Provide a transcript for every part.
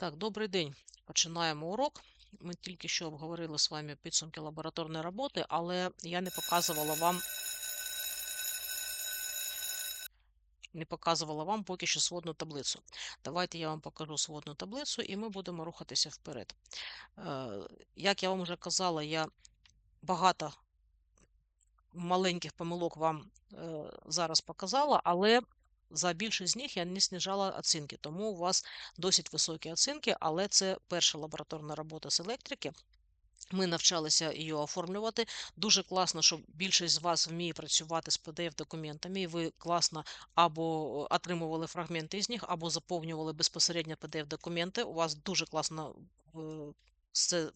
Так, добрий день. Починаємо урок. Ми тільки що обговорили з вами підсумки лабораторної роботи, але я не показувала вам не показувала вам поки що сводну таблицю. Давайте я вам покажу сводну таблицю і ми будемо рухатися вперед. Е, Як я вам вже казала, я багато маленьких помилок вам е, зараз показала, але за більшість з них я не знижала оцінки, тому у вас досить високі оцінки, але це перша лабораторна робота з електрики. Ми навчалися її оформлювати. Дуже класно, що більшість з вас вміє працювати з PDF-документами, і ви класно або отримували фрагменти з них, або заповнювали безпосередньо PDF-документи. У вас дуже класно е, все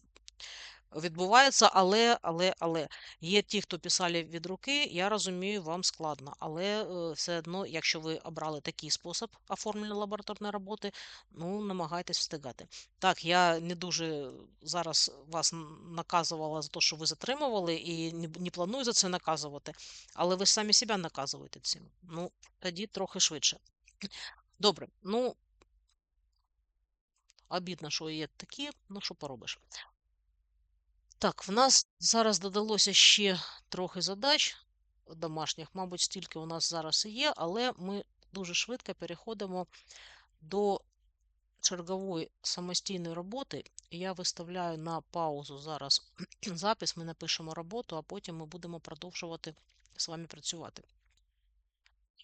відбувається, але, але, але є ті, хто писали від руки, я розумію, вам складно. Але е, все одно, якщо ви обрали такий спосіб оформлення лабораторної роботи, ну намагайтесь встигати. Так, я не дуже зараз вас наказувала за те, що ви затримували, і не, планую за це наказувати, але ви самі себе наказуєте цим. Ну, тоді трохи швидше. Добре, ну. Обідно, що є такі, ну що поробиш. Так, в нас зараз додалося ще трохи задач домашніх, мабуть, стільки у нас зараз і є, але ми дуже швидко переходимо до чергової самостійної роботи. Я виставляю на паузу зараз запис, ми напишемо роботу, а потім ми будемо продовжувати з вами працювати.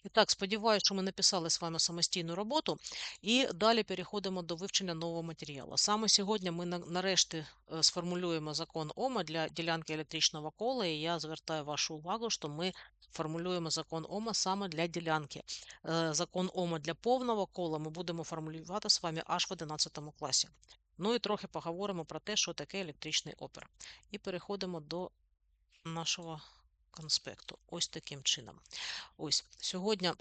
І так, сподіваюся, що ми написали з вами самостійну роботу, і далі переходимо до вивчення нового матеріалу. Саме сьогодні ми нарешті е, сформулюємо закон Ома для ділянки електричного кола, і я звертаю вашу увагу, що ми формулюємо закон Ома саме для ділянки. Е, Закон Ома для повного кола ми будемо формулювати з вами аж в 11 класі. Ну і трохи поговоримо про те, що таке електричний опер. І переходимо до нашого конспекту. Ось таким чином. Ось сьогодні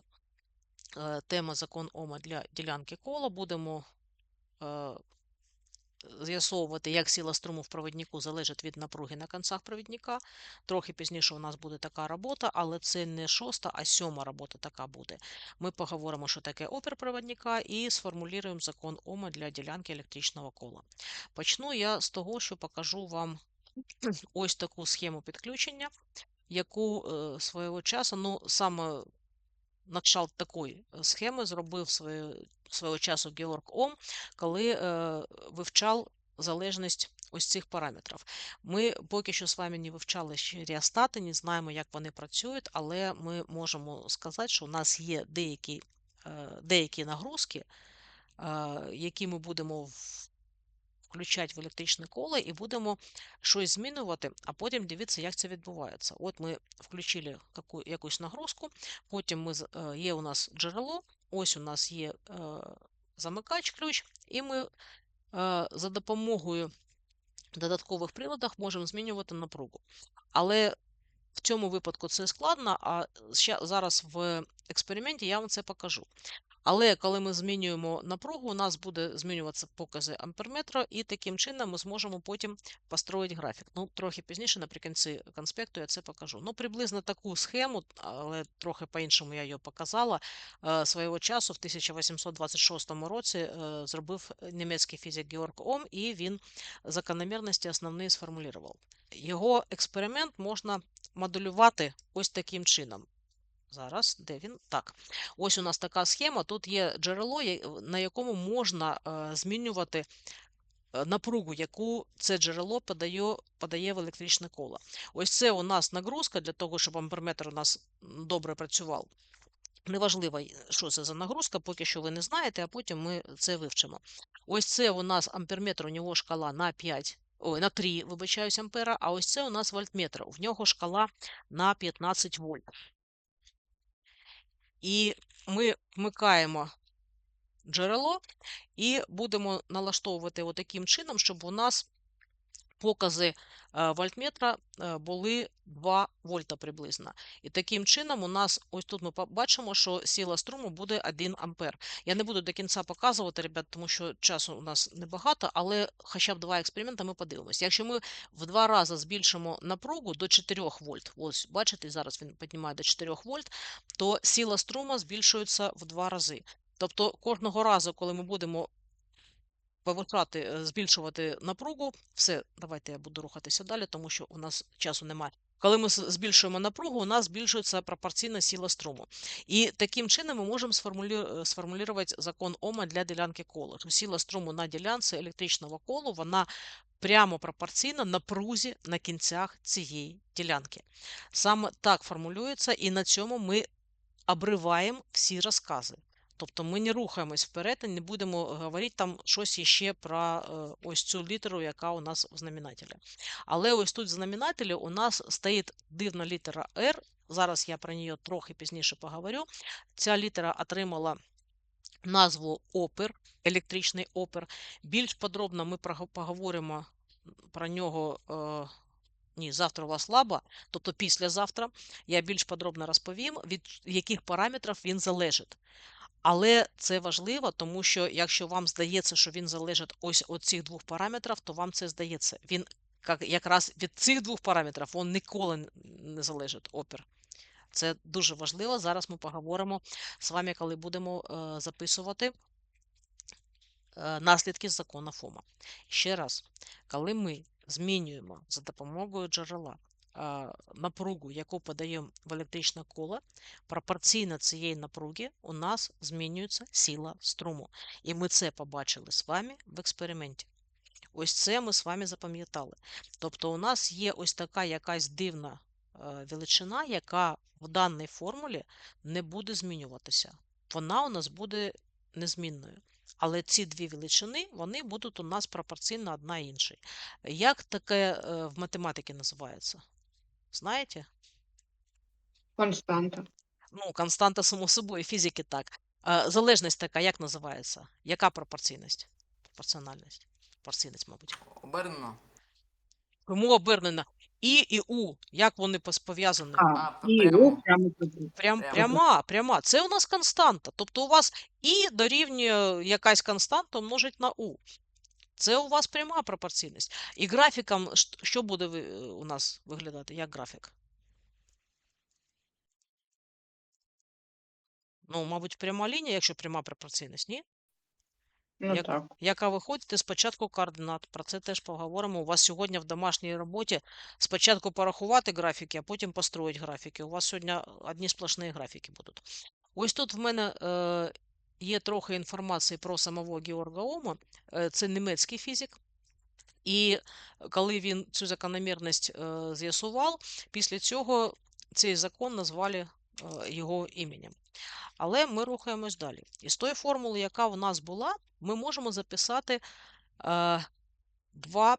е, тема закон Ома для ділянки кола. Будемо е, з'ясовувати, як сила струму в провіднику залежить від напруги на концах провідника. Трохи пізніше у нас буде така робота, але це не шоста, а сьома робота така буде. Ми поговоримо, що таке опір провідника, і сформулюємо закон Ома для ділянки електричного кола. Почну я з того, що покажу вам ось таку схему підключення, яку е, свого часу, ну саме начал такої е, схеми зробив своє, свого часу Георг Ом, коли е, вивчав залежність ось цих параметрів. Ми поки що з вами не вивчали ще ріостати, не знаємо, як вони працюють, але ми можемо сказати, що у нас є деякі, деякі нагрузки, які ми будемо в- включати в електричне коло і будемо щось змінювати, а потім дивитися, як це відбувається. От ми включили яку- якусь нагрузку, потім ми, е, є у нас джерело, ось у нас є е, замикач ключ, і ми е, за допомогою додаткових приладів можемо змінювати напругу. Але в цьому випадку це складно, а зараз в експерименті я вам це покажу. Але коли ми змінюємо напругу, у нас буде змінюватися покази амперметра, і таким чином ми зможемо потім построїти графік. Ну, трохи пізніше, наприкінці конспекту, я це покажу. Ну, приблизно таку схему, але трохи по-іншому я її показала. е, Свого часу, в 1826 році, е, зробив німецький фізик Георг Ом, і він закономірності основні сформулював. Його експеримент можна моделювати ось таким чином. Зараз, де він? Так. Ось у нас така схема. Тут є джерело, на якому можна е, змінювати е, напругу, яку це джерело подає, подає в електричне коло. Ось це у нас нагрузка для того, щоб амперметр у нас добре працював. Неважливо, що це за нагрузка, поки що ви не знаєте, а потім ми це вивчимо. Ось це у нас амперметр, у нього шкала на 5, ой, на 3, вибачаюсь, ампера, а ось це у нас вольтметр, в нього шкала на 15 вольт. І ми вмикаємо джерело і будемо налаштовувати таким чином, щоб у нас покази е, вольтметра е, були 2 вольта приблизно. І таким чином у нас, ось тут ми бачимо, що сила струму буде 1 ампер. Я не буду до кінця показувати, ребят, тому що часу у нас небагато, але хоча б два експерименти ми подивимося. Якщо ми в два рази збільшимо напругу до 4 вольт, ось бачите, зараз він піднімає до 4 вольт, то сила струму збільшується в два рази. Тобто кожного разу, коли ми будемо повишати, е, збільшувати напругу. Все, давайте я буду рухатися далі, тому що у нас часу немає. Коли ми збільшуємо напругу, у нас збільшується пропорційна сила струму. І таким чином ми можемо сформулю- сформулювати закон Ома для ділянки кола. Що сила струму на ділянці електричного колу вона прямо пропорційна напрузі на кінцях цієї ділянки. Саме так формулюється, і на цьому ми обриваємо всі розкази. Тобто ми не рухаємось вперед і не будемо говорити там щось іще про е, ось цю літеру, яка у нас в знаменателі. Але ось тут в знаменателі у нас стоїть дивна літера R. Зараз я про неї трохи пізніше поговорю. Ця літера отримала назву опер, електричний опер. Більш подробно ми поговоримо про нього. Е, ні, завтра у вас лаба, тобто післязавтра я більш подробно розповім, від яких параметрів він залежить. Але це важливо, тому що якщо вам здається, що він залежить ось від цих двох параметрів, то вам це здається. Він якраз від цих двох параметрів він ніколи не залежить опір. Це дуже важливо. Зараз ми поговоримо з вами, коли будемо е, записувати е, наслідки закону Фома. Ще раз, коли ми змінюємо за допомогою джерела напругу, яку подаємо в електричне коло, пропорційно цієї напруги у нас змінюється сила струму. І ми це побачили з вами в експерименті. Ось це ми з вами запам'ятали. Тобто, у нас є ось така якась дивна е, величина, яка в даній формулі не буде змінюватися. Вона у нас буде незмінною. Але ці дві величини вони будуть у нас пропорційно одна іншій. Як таке е, в математиці називається? Знаєте? Константа. Ну, константа, само собою, фізики так. Залежність така, як називається? Яка пропорційність? Пропорціональність. Пропорційність, мабуть. Обернено. Кому обернена І і У, як вони пов'язані? А, і. У прямо. Прям, пряма, пряма. Це у нас константа. Тобто у вас І дорівнює якась константа множить на У. Це у вас пряма пропорційність. І графіком що буде у нас виглядати? Як графік? Ну, мабуть, пряма лінія, якщо пряма пропорційність, ні? Ну Як- так. яка виходить з початку координат. Про це теж поговоримо. У вас сьогодні в домашній роботі спочатку порахувати графіки, а потім построїть графіки. У вас сьогодні одні сплошні графіки будуть. Ось тут в мене е, є трохи інформації про самого Георга Ома. Е, це німецький фізик. І коли він цю закономірність е, з'ясував, після цього цей закон назвали е, його іменем. Але ми рухаємось далі. І з тої формули, яка у нас була, ми можемо записати два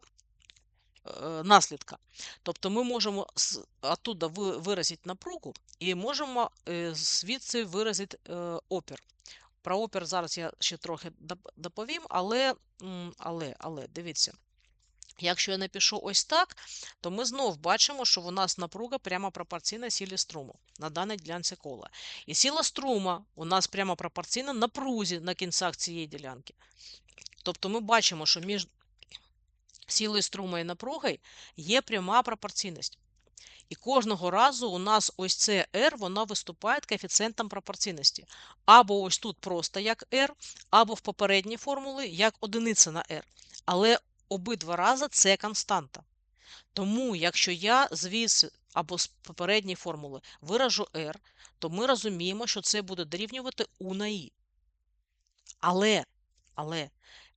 наслідка. Тобто ми можемо оттуда виразити напругу і можемо звідси виразити опір. Про опір зараз я ще трохи доповім, але, але, але дивіться. Якщо я напишу ось так, то ми знов бачимо, що у нас напруга прямо пропорційна силі струму на даній ділянці кола. І сила струма у нас прямо пропорційна напрузі на кінцях цієї ділянки. Тобто ми бачимо, що між силою струма і напругою є пряма пропорційність. І кожного разу у нас ось це R, воно виступає коефіцієнтом пропорційності. Або ось тут просто як R, або в попередній формулі як одиниця на R. Але обидва рази це константа. Тому, якщо я звідси або з попередньої формули виражу R, то ми розуміємо, що це буде дорівнювати U на I. Але, але,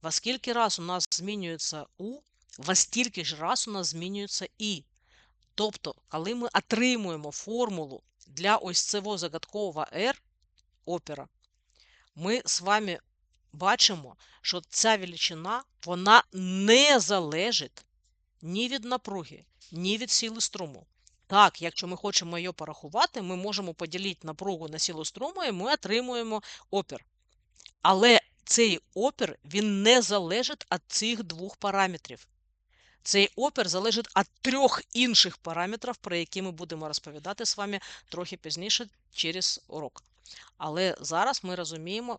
во скільки раз у нас змінюється U, во стільки ж раз у нас змінюється I. Тобто, коли ми отримуємо формулу для ось цього загадкового R опера, ми з вами бачимо, що ця величина вона не залежить ні від напруги, ні від сили струму. Так, якщо ми хочемо її порахувати, ми можемо поділити напругу на силу струму, і ми отримуємо опір. Але цей опір він не залежить від цих двох параметрів. Цей опір залежить від трьох інших параметрів, про які ми будемо розповідати з вами трохи пізніше через урок. Але зараз ми розуміємо,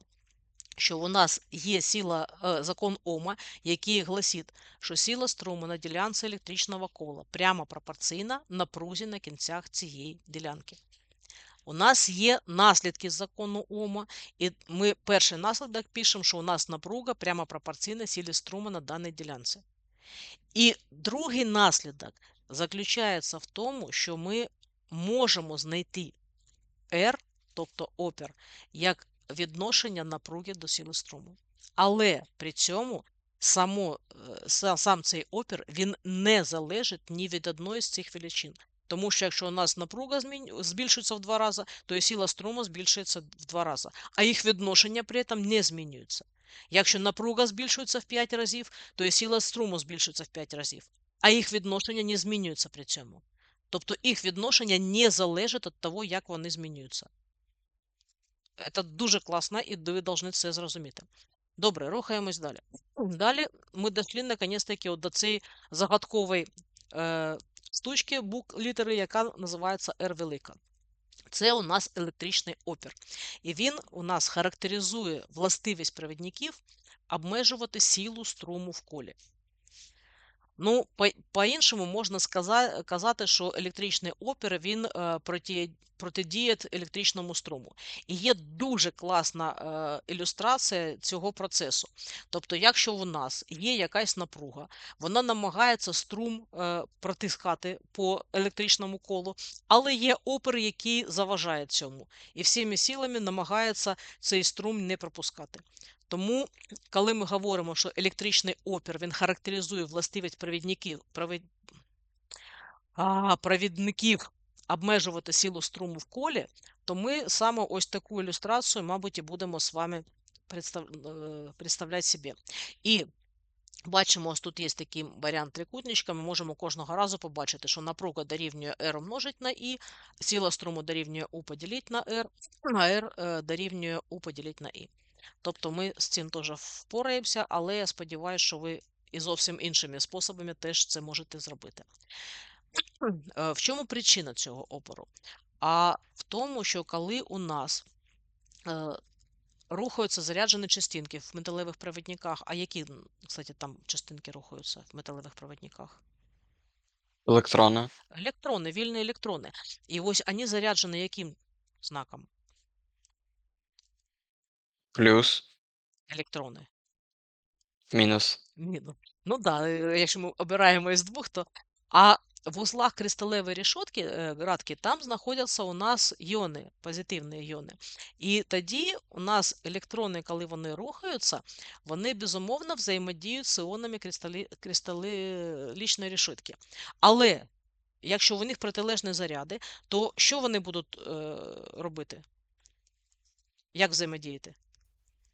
що у нас є сила, е, закон Ома, який гласить, що сила струму на ділянці електричного кола прямо пропорційна напрузі на кінцях цієї ділянки. У нас є наслідки закону Ома, і ми перший наслідок пишемо, що у нас напруга прямо пропорційна силі струму на даній ділянці. І другий наслідок заключається в тому, що ми можемо знайти R, тобто опір, як відношення напруги до сили струму. Але при цьому само, е, сам цей опір він не залежить ні від одної з цих величин. Тому що якщо у нас напруга збільшується в два рази, то і сила струму збільшується в два рази, а їх відношення при цьому не змінюється. Якщо напруга збільшується в 5 разів, то і сила струму збільшується в 5 разів, а їх відношення не змінюється при цьому. Тобто їх відношення не залежить від того, як вони змінюються. Це дуже класно, і ви повинні це зрозуміти. Добре, рухаємось далі. Далі ми дійшли наконець-таки до цієї загадкової е, штучки, бук літери, яка називається R велика. Це у нас електричний опір. І він у нас характеризує властивість провідників обмежувати силу струму в колі. Ну, по- по-іншому можна сказати, що електричний опір він е, проти, електричному струму. І є дуже класна е, ілюстрація цього процесу. Тобто, якщо у нас є якась напруга, вона намагається струм е, протискати по електричному колу, але є опір, який заважає цьому, і всіми силами намагається цей струм не пропускати. Тому коли ми говоримо, що електричний опір він характеризує властивість провідників, провід... а, провідників обмежувати силу струму в колі, то ми саме ось таку ілюстрацію, мабуть, і будемо з вами представ... е, представляти собі. І бачимо, ось тут є такий варіант трикутничка, ми можемо кожного разу побачити, що напруга дорівнює R умножить на I, сила струму дорівнює U поділити на R, а R е, дорівнює U поділити на I. Тобто ми з цим теж впораємося, але я сподіваюся, що ви і зовсім іншими способами теж це можете зробити. Е, В чому причина цього опору? А в тому, що коли у нас е, рухаються заряджені частинки в металевих провідниках, а які, кстати, там частинки рухаються в металевих провідниках? Електрони. Електрони, вільні електрони. І ось вони заряджені яким знаком? Плюс. Електрони. Мінус. Мінус. Ну да, е, якщо ми обираємо із двох, то. А в узлах кристалевої решетки, е, градки, там знаходяться у нас іони, позитивні іони. І тоді у нас електрони, коли вони рухаються, вони безумовно взаємодіють з іонами кристалі, кристалічної решетки. Але якщо у них протилежні заряди, то що вони будуть е, робити? Як взаємодіяти?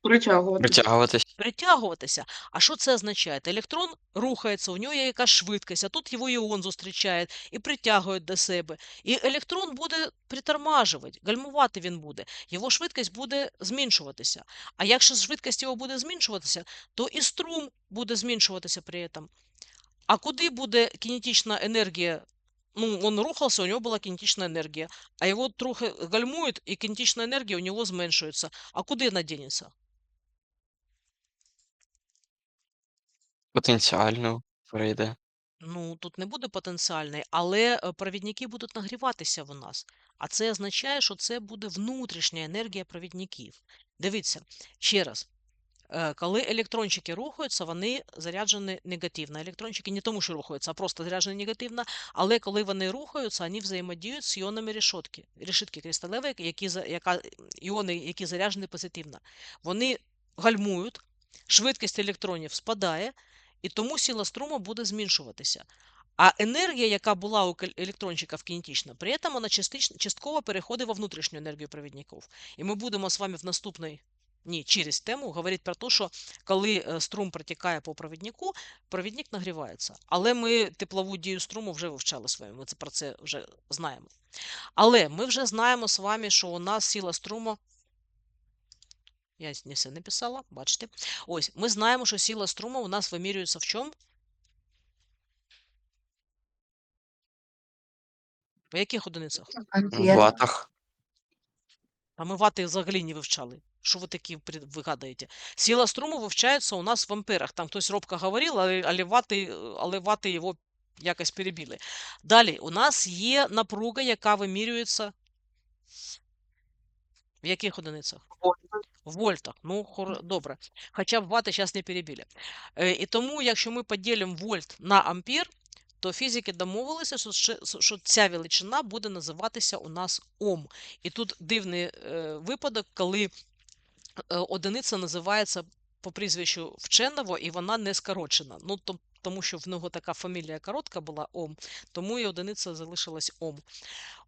Притягувати. Притягуватись. притягуватися. А що це означає? Електрон рухається, у нього є якась швидкість, а тут його іон зустрічає і притягує до себе. І електрон буде притормажувати, гальмувати він буде. Його швидкість буде зменшуватися. А якщо швидкість його буде зменшуватися, то і струм буде зменшуватися при цьому. А куди буде кінетична енергія? Ну, он рухався, у нього була кінетична енергія, а його трохи гальмують, і кінетична енергія у нього зменшується. А куди вона дінеться? Потенціально перейде. Ну, тут не буде потенціальний, але е, провідники будуть нагріватися в нас. А це означає, що це буде внутрішня енергія провідників. Дивіться, ще раз. е, Коли електрончики рухаються, вони заряджені негативно. Електрончики не тому, що рухаються, а просто заряджені негативно. Але коли вони рухаються, вони взаємодіють з іонами решетки, решітки кристалеві, які, за- яка, іони, які заряджені позитивно. Вони гальмують, швидкість електронів спадає, і тому сила струму буде зменшуватися. А енергія, яка була у електрончиків кінетична, при цьому вона частково переходить во внутрішню енергію провідників. І ми будемо з вами в наступній, ні, через тему говорити про те, що коли е, струм протікає по провіднику, провідник нагрівається. Але ми теплову дію струму вже вивчали з вами, ми це про це вже знаємо. Але ми вже знаємо з вами, що у нас сила струму. Я не все написала, бачите. Ось, ми знаємо, що сила струму у нас вимірюється в чому? В яких одиницях? В ватах. А ми вати взагалі не вивчали. Що ви такі вигадуєте? Сила струму вивчається у нас в амперах. Там хтось робко говорив, але, але, вати, але вати його якось перебили. Далі, у нас є напруга, яка вимірюється В яких одиницях? В вольтах. Ну, хор... добре. Хоча б вати зараз не перебили. Е, і тому, якщо ми поділимо вольт на ампер, то фізики домовилися, що, ця величина буде називатися у нас Ом. І тут дивний е, випадок, коли е, одиниця називається по прізвищу вченого, і вона не скорочена. Ну, тому що в нього така фамілія коротка була Ом, тому і одиниця залишилась Ом.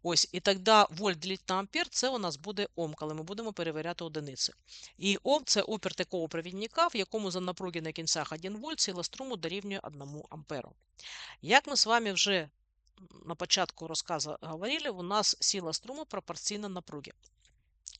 Ось, і тоді вольт ділить на ампер, це у нас буде Ом, коли ми будемо перевіряти одиниці. І Ом це опір такого провідника, в якому за напруги на кінцях 1 вольт сила струму дорівнює 1 амперу. Як ми з вами вже на початку розказу говорили, у нас сила струму пропорційна напругі.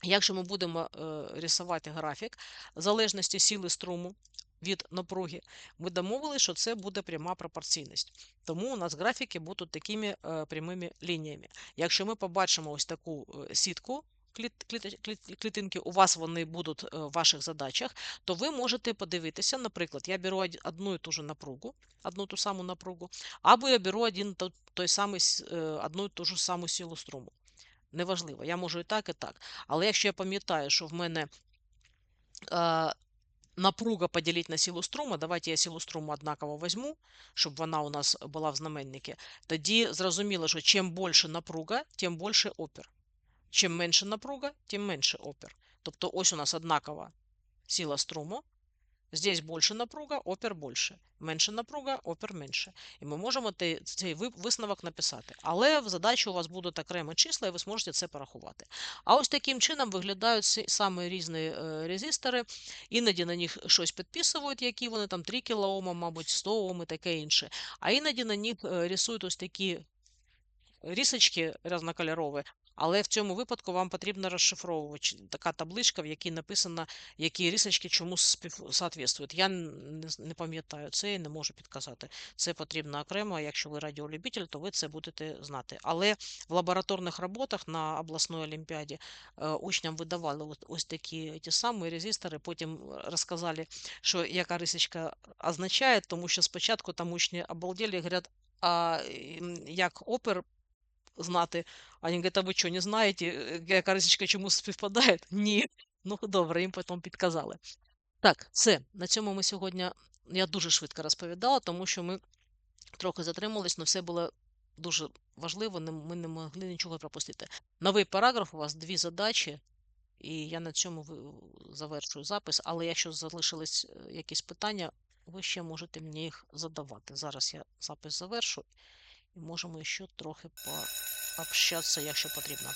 Якщо ми будемо е, рисувати графік залежності сили струму від напруги, ми домовилися, що це буде пряма пропорційність. Тому у нас графіки будуть такими е, прямими лініями. Якщо ми побачимо ось таку е, сітку, кліт- кліт- кліт- клітинки, у вас вони будуть е, в ваших задачах, то ви можете подивитися, наприклад, я беру одну і ту ж напругу, одну ту саму напругу, або я беру один той самий, одну і ту ж саму силу струму. Неважливо, я можу і так, і так. Але якщо я пам'ятаю, що в мене напруга поділіть на силу струму, давайте я силу струму однаково візьму, щоб вона у нас була в знаменнику, тоді зрозуміло, що чим більше напруга, тим більше опір. Чим менше напруга, тим менше опір. Тобто ось у нас однакова сила струму, Здесь більше напруга, опір більше. Менше напруга, опір менше. І ми можемо цей висновок написати. Але в задачі у вас будуть окремі числа, і ви зможете це порахувати. А ось таким чином виглядають саме різні е, резистори. Іноді на них щось підписують, які вони там 3 кОм, мабуть, 100 Ом і таке інше. А іноді на них е, рисують ось такі рісочки різнокольорові, але в цьому випадку вам потрібно розшифровувати така табличка, в якій написано, які рисочки чому співсоответствують. Я не, пам'ятаю це і не можу підказати. Це потрібно окремо. Якщо ви радіолюбитель, то ви це будете знати. Але в лабораторних роботах на обласної олімпіаді е, учням видавали ось такі ті самі резистори, потім розказали, що яка рисочка означає, тому що спочатку там учні обалдели і говорять, а як опер знати. А він говорить, а ви що, не знаєте, е, яка рисочка чому співпадає? Ні. Ну, добре, їм потім підказали. Так, все. На цьому ми сьогодні. Я дуже швидко розповідала, тому що ми трохи затримались, але все було дуже важливо, ми не могли нічого пропустити. Новий параграф у вас дві задачі, і я на цьому завершую запис. Але якщо залишились е, якісь питання, ви ще можете мені їх задавати. Зараз я запис завершу і можемо ще трохи пообщатися, якщо потрібно.